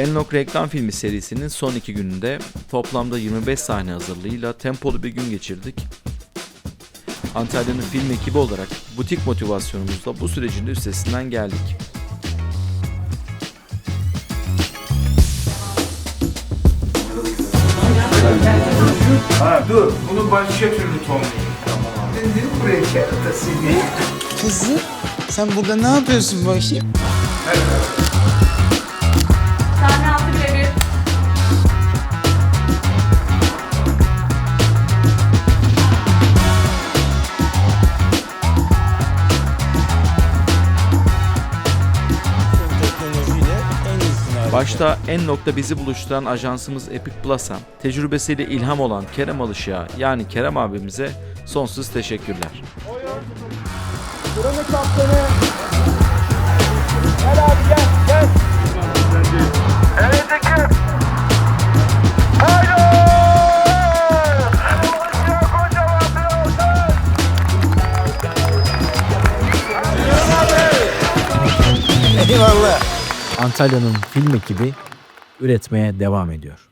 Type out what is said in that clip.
Enlok reklam filmi serisinin son iki gününde toplamda 25 sahne hazırlığıyla tempolu bir gün geçirdik. Antalya'nın film ekibi olarak butik motivasyonumuzla bu sürecin de üstesinden geldik. Ha dur, bunu başka türlü tonlayayım. Buraya keratası diye. Kızım sen burada ne yapıyorsun bakayım? Sahne Başta en nokta bizi buluşturan ajansımız Epic Plus'a, tecrübesiyle ilham olan Kerem Alışık'a yani Kerem abimize sonsuz teşekkürler. Eyvallah. Antalya'nın film ekibi üretmeye devam ediyor.